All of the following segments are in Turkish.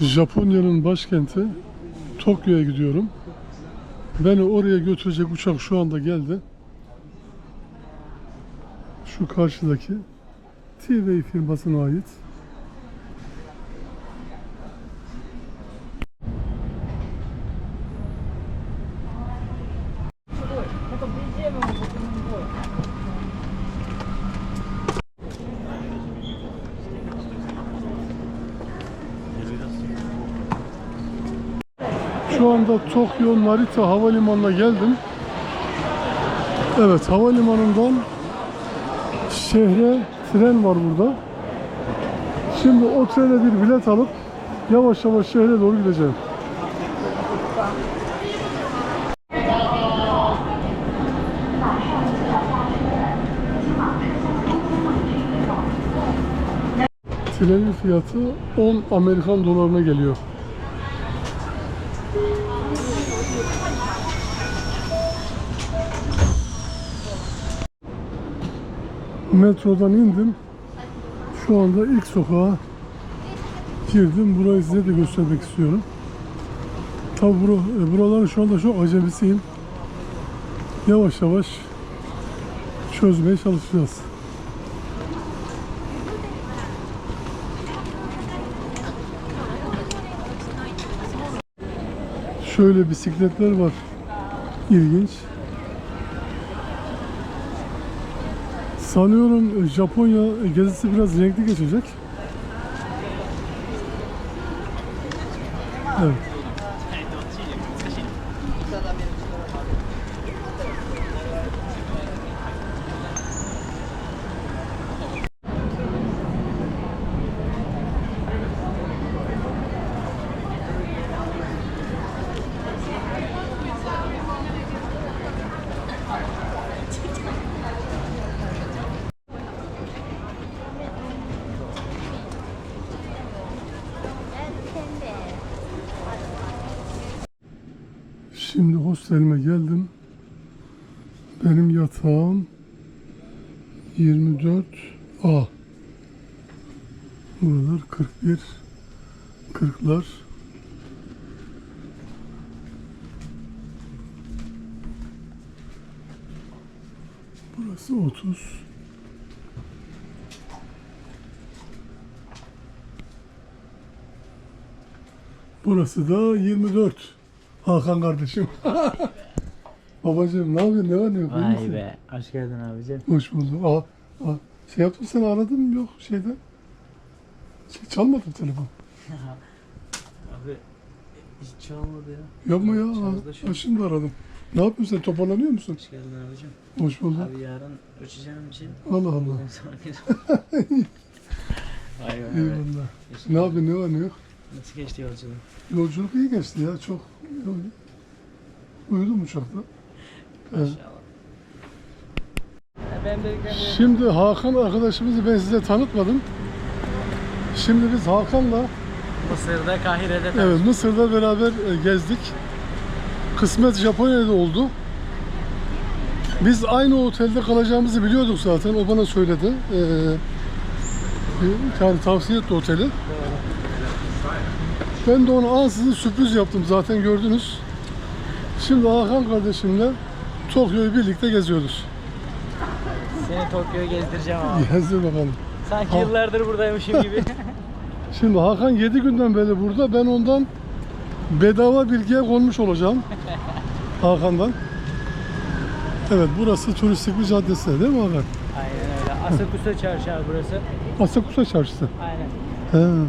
Japonya'nın başkenti Tokyo'ya gidiyorum. Beni oraya götürecek uçak şu anda geldi. Şu karşıdaki TV firmasına ait. Şu anda Tokyo Narita Havalimanı'na geldim. Evet, havalimanından şehre tren var burada. Şimdi o trene bir bilet alıp yavaş yavaş şehre doğru gideceğim. Trenin fiyatı 10 Amerikan dolarına geliyor. Metrodan indim. Şu anda ilk sokağa girdim. Burayı size de göstermek istiyorum. Tabi bura, e, buraların şu anda çok acemisiyim. Yavaş yavaş çözmeye çalışacağız. Şöyle bisikletler var. İlginç. Sanıyorum e, Japonya gezisi biraz renkli geçecek. Evet. Şimdi hostelime geldim. Benim yatağım 24A. Buralar 41 40'lar. Burası 30. Burası da 24. Hakan kardeşim. Babacığım ne yapıyorsun? Ne var ne yok? iyi Vay misin? be. Hoş geldin abicim. Hoş bulduk. Aa, aa. Şey yaptım seni aradım? Yok şeyden. Şey, çalmadım telefon. Abi hiç çalmadı ya. Yapma ya. Çaldı şimdi aradım. Ne yapıyorsun sen? Toparlanıyor musun? Hoş geldin abicim. Hoş bulduk. Abi yarın uçacağım için Allah Allah. bugün sonra gel- Vay be. abi. Eyvallah. Ne yapıyorsun? Ne var ne yok? Nasıl geçti yolculuk? Yolculuk iyi geçti ya. Çok uyudum uçakta. Evet. Maşallah. Ben de Şimdi Hakan arkadaşımızı ben size tanıtmadım. Şimdi biz Hakan'la Mısır'da, Kahire'de Evet Mısır'da beraber e, gezdik. Kısmet Japonya'da oldu. Biz aynı otelde kalacağımızı biliyorduk zaten. O bana söyledi. Ee, yani tavsiye etti oteli. Ben de ona ansızın sürpriz yaptım zaten gördünüz. Şimdi Hakan kardeşimle Tokyo'yu birlikte geziyoruz. Seni Tokyo'ya gezdireceğim abi. Gezdir bakalım. Sanki Ha. yıllardır buradaymışım gibi. Şimdi Hakan 7 günden beri burada. Ben ondan bedava bilgiye konmuş olacağım. Hakan'dan. Evet burası turistik bir caddesi değil mi Hakan? Aynen öyle. Asakusa Çarşı abi burası. Asakusa Çarşısı. Aynen. He.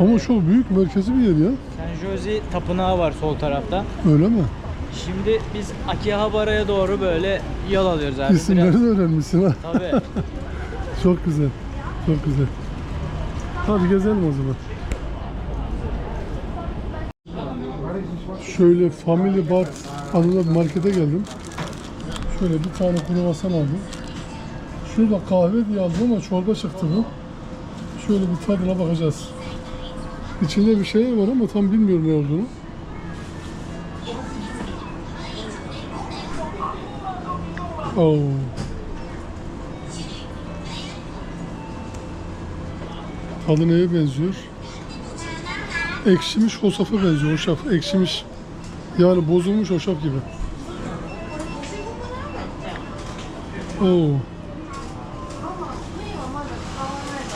Ama çok büyük merkezi bir yer ya. San Jose Tapınağı var sol tarafta. Öyle mi? Şimdi biz Akihabara'ya doğru böyle yol alıyoruz abi. İsimleri Biraz- de öğrenmişsin ha. Tabii. Çok güzel. Çok güzel. Hadi gezelim o zaman. Şöyle Family Bar adında bir markete geldim. Şöyle bir tane kruvasan aldım. Şurada kahve diye aldım ama çorba çıktı bu. Şöyle bir tadına bakacağız. İçinde bir şey var ama tam bilmiyorum ne olduğunu. Oo. Tadı neye benziyor? Ekşimiş hoşafa benziyor. Hoşaf, ekşimiş. Yani bozulmuş hoşaf gibi. Oo.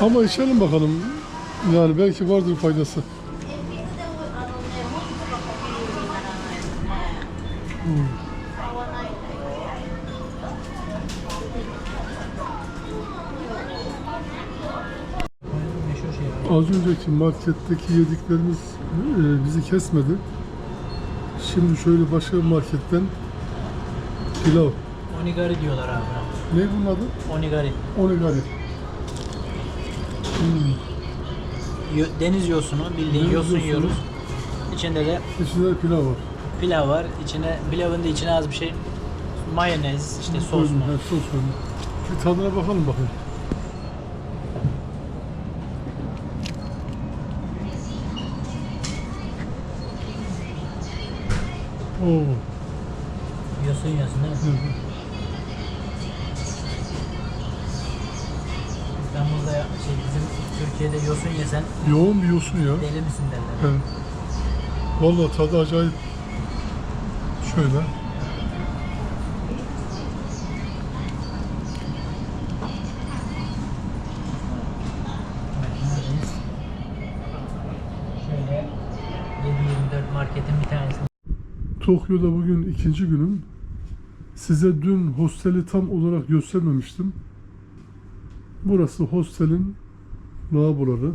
Ama içelim bakalım. Yani belki vardır faydası. Hmm. Az önceki marketteki yediklerimiz e, bizi kesmedi. Şimdi şöyle başka bir marketten pilav. Onigari diyorlar abi. Ne bunun adı? Onigari. Onigari. Hmm. Deniz yosunu bildiğin Deniz yosun yosunu. yiyoruz. İçinde de İçinde de pilav var. pilav var. İçine pilavın da içine az bir şey mayonez, işte sos mu? ha, sos var. Bir tadına bakalım bakayım. Oo. Yosun yosun değil mi? hı hı. İstanbul'da ya- şey Türkiye'de yosun yesen Yoğun bir yosun ya. deli misin derler. Evet. Vallahi tadı acayip. Şöyle. Şöyle 7-24 marketin bir tanesi. Tokyo'da bugün ikinci günüm. Size dün hosteli tam olarak göstermemiştim. Burası hostelin lavaboları.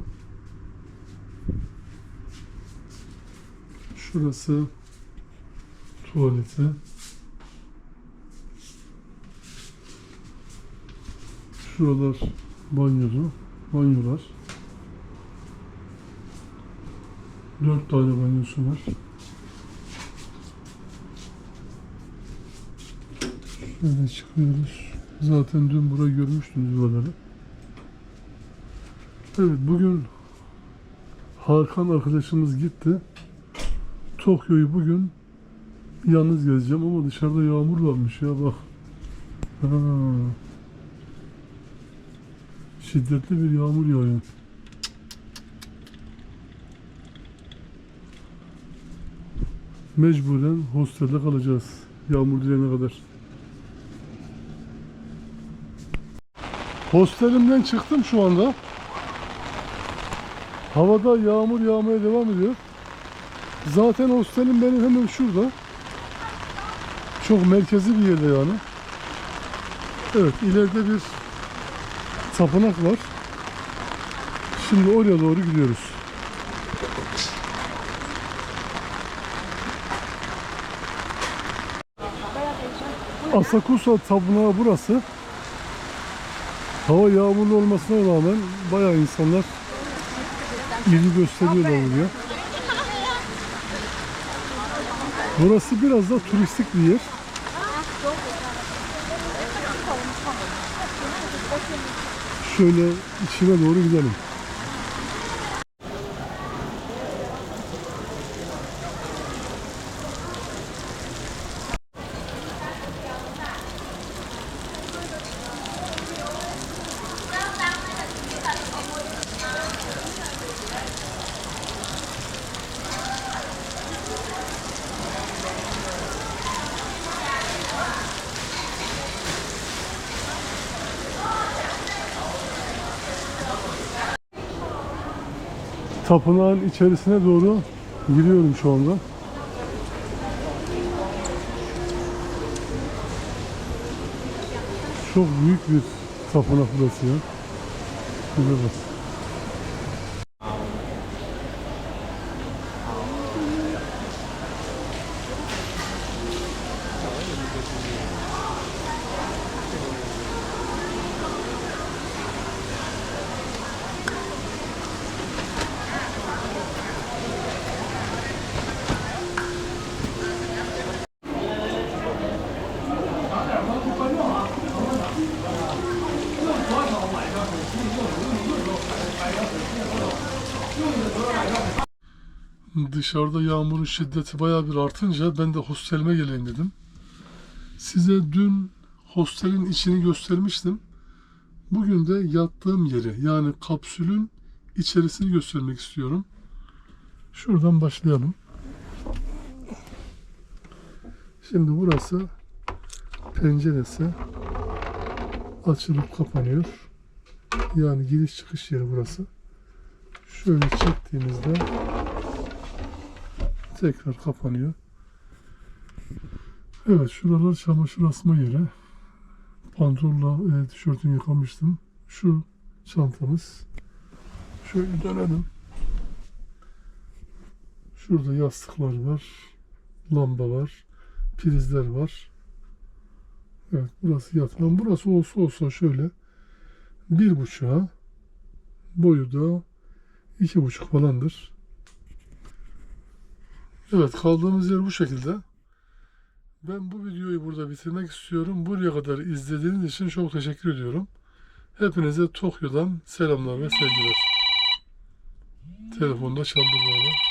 Şurası tuvaleti. Şuralar banyosu, banyolar. Dört tane banyosu var. Şöyle çıkıyoruz. Zaten dün burayı görmüştünüz buraları. Evet bugün Hakan arkadaşımız gitti. Tokyo'yu bugün yalnız gezeceğim ama dışarıda yağmur varmış ya bak. Ha. Şiddetli bir yağmur yağıyor. Mecburen hostelde kalacağız. Yağmur dilene kadar. Hostelimden çıktım şu anda. Havada yağmur yağmaya devam ediyor. Zaten hostelim benim hemen şurada. Çok merkezi bir yerde yani. Evet ileride bir tapınak var. Şimdi oraya doğru gidiyoruz. Asakusa tapınağı burası. Hava yağmurlu olmasına rağmen bayağı insanlar ilgi gösteriyorlar buraya. Burası biraz da turistik bir yer. Şöyle içine doğru gidelim. Tapınağın içerisine doğru giriyorum şu anda. Çok büyük bir tapınak burası ya. Şuraya bak. Dışarıda yağmurun şiddeti bayağı bir artınca ben de hostelime geleyim dedim. Size dün hostelin içini göstermiştim. Bugün de yattığım yeri yani kapsülün içerisini göstermek istiyorum. Şuradan başlayalım. Şimdi burası penceresi açılıp kapanıyor. Yani giriş çıkış yeri burası. Şöyle çektiğimizde tekrar kapanıyor. Evet şuralar çamaşır asma yeri. Pantolonla e, tişörtünü yıkamıştım. Şu çantamız. Şöyle dönelim. Şurada yastıklar var. Lamba var. Prizler var. Evet burası yatağım. Burası olsa olsa şöyle bir buçuğa boyu da iki buçuk falandır. Evet kaldığımız yer bu şekilde. Ben bu videoyu burada bitirmek istiyorum. Buraya kadar izlediğiniz için çok teşekkür ediyorum. Hepinize Tokyo'dan selamlar ve sevgiler. Telefonda çaldı bu arada.